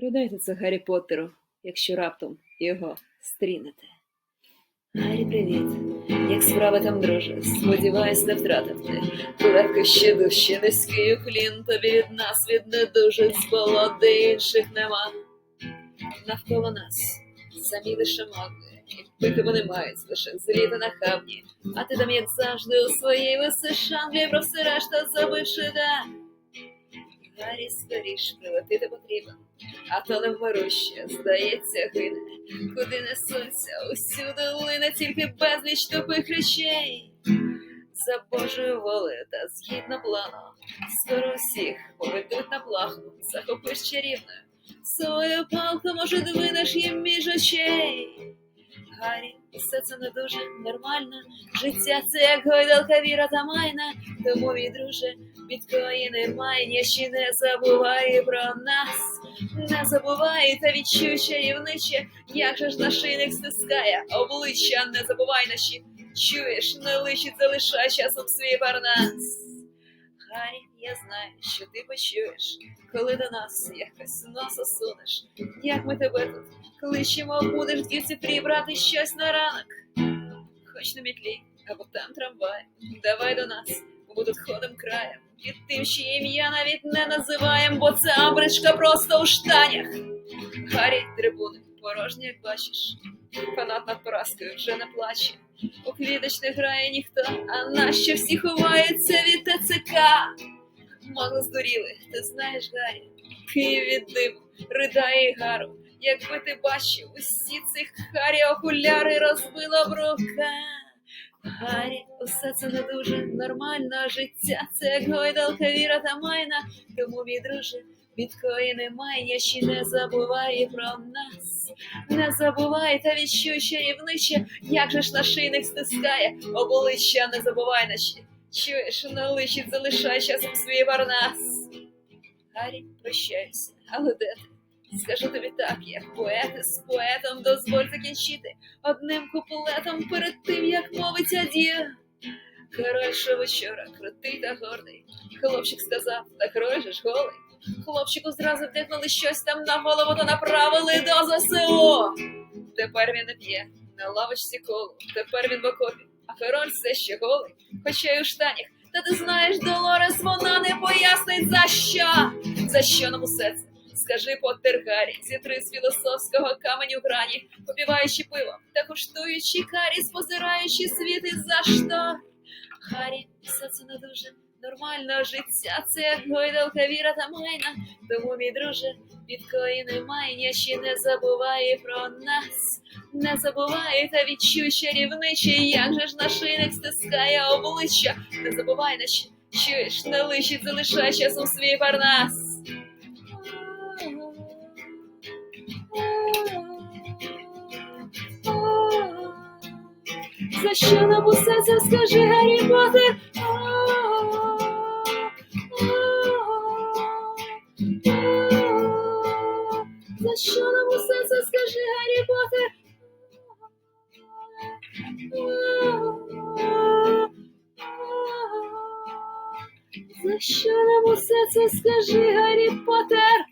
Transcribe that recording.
Передайте це Гаррі Поттеру, якщо раптом його стрінете. Гаррі, привіт. Як справи там, друже? Сподіваюсь, не втратив ти. Легко ще дужче, низький уклін тобі від нас, від недужих зболот, де інших нема. Навколо нас самі лише моги, і пити вони мають лише злі та нахабні. А ти там, як завжди, у своїй висиш Англії, про все решта забивши да. Гаррі скоріш прилетити потрібен, а то не невмируще, здається, гине. Куди несуться, усюди лине тільки безліч тупих речей. За Божою волею та згідно плану, скоро всіх поведуть на плаху, захопиш чарівною. Свою палку, може, двинеш їм між очей. Гаррі, все це не дуже нормально. Життя це як гойдалка віра та майна. Тому, мій друже, біткоїни майня, ще не забувай про нас. Не забувай та відчуй чарівниче, як же ж нашийник стискає обличчя, не забувай наші. Чуєш, не лишить залишай часом свій парнас. Гаррі, я знаю, що ти почуєш, коли до нас якось носа сунеш. Як ми тебе тут кличемо, будеш дівці прибрати щось на ранок. Хоч на мітлі, або там трамвай. Давай до нас, бо тут ходим краєм. Під тим, що ім'я навіть не називаєм, бо це абричка просто у штанях. Гаррі, трибуни, порожні, як бачиш. Фанат над поразкою вже не плаче. У квіточ не грає ніхто, а нащо всі ховаються від ТЦК? Мало здуріли, ти знаєш, Гаррі, Київ від диму, ридає гару. Якби ти бачив, усі цих Харі окуляри розбила в руках. Гаррі, усе це не дуже нормально життя, це як гойдалка віра та майна. Тому, мій друже, біткоїни майня, ще не забувай про нас. Не забувай та відчуй чарівниче, як же ж нашийник стискає, обличчя не забувай наші. Чуєш, на личить залишай часом свій парнас. Гаррі, прощаюся, але де ти? Скажу тобі так, як поети з поетом дозволь закінчити одним куплетом перед тим, як мовить ад'є. Король що вечора, крутий та гордий. Хлопчик сказав, так же голий. Хлопчику зразу вдягнули щось там на голову та направили до ЗСУ. Тепер він п'є, на лавочці колу, тепер він в окопі, а король все ще голий, хоча й у штанях. Та ти знаєш, Долорес, вона не пояснить за що. За що нам усе це? Скажи Поттер Гаррі, зітри з філософського каменю грані, попіваючи пиво та куштуючи карі, спозираючи світ із за штор. Гаррі, все це не дуже нормально життя, це гойдалка віра та майна. Тому, мій друже, біткоїни майня ще не забуває про нас. Не забувай та відчуй чарівниче, як же ж нашийник стискає обличчя. Не забувай наші, чуєш, не лишить, залишай часом свій парнас. За що нам усе це скажи, Гаррі Поттер? За що нам усе це скажи, Гаррі Поттер? За що нам усе це скажи, Гаррі Поттер?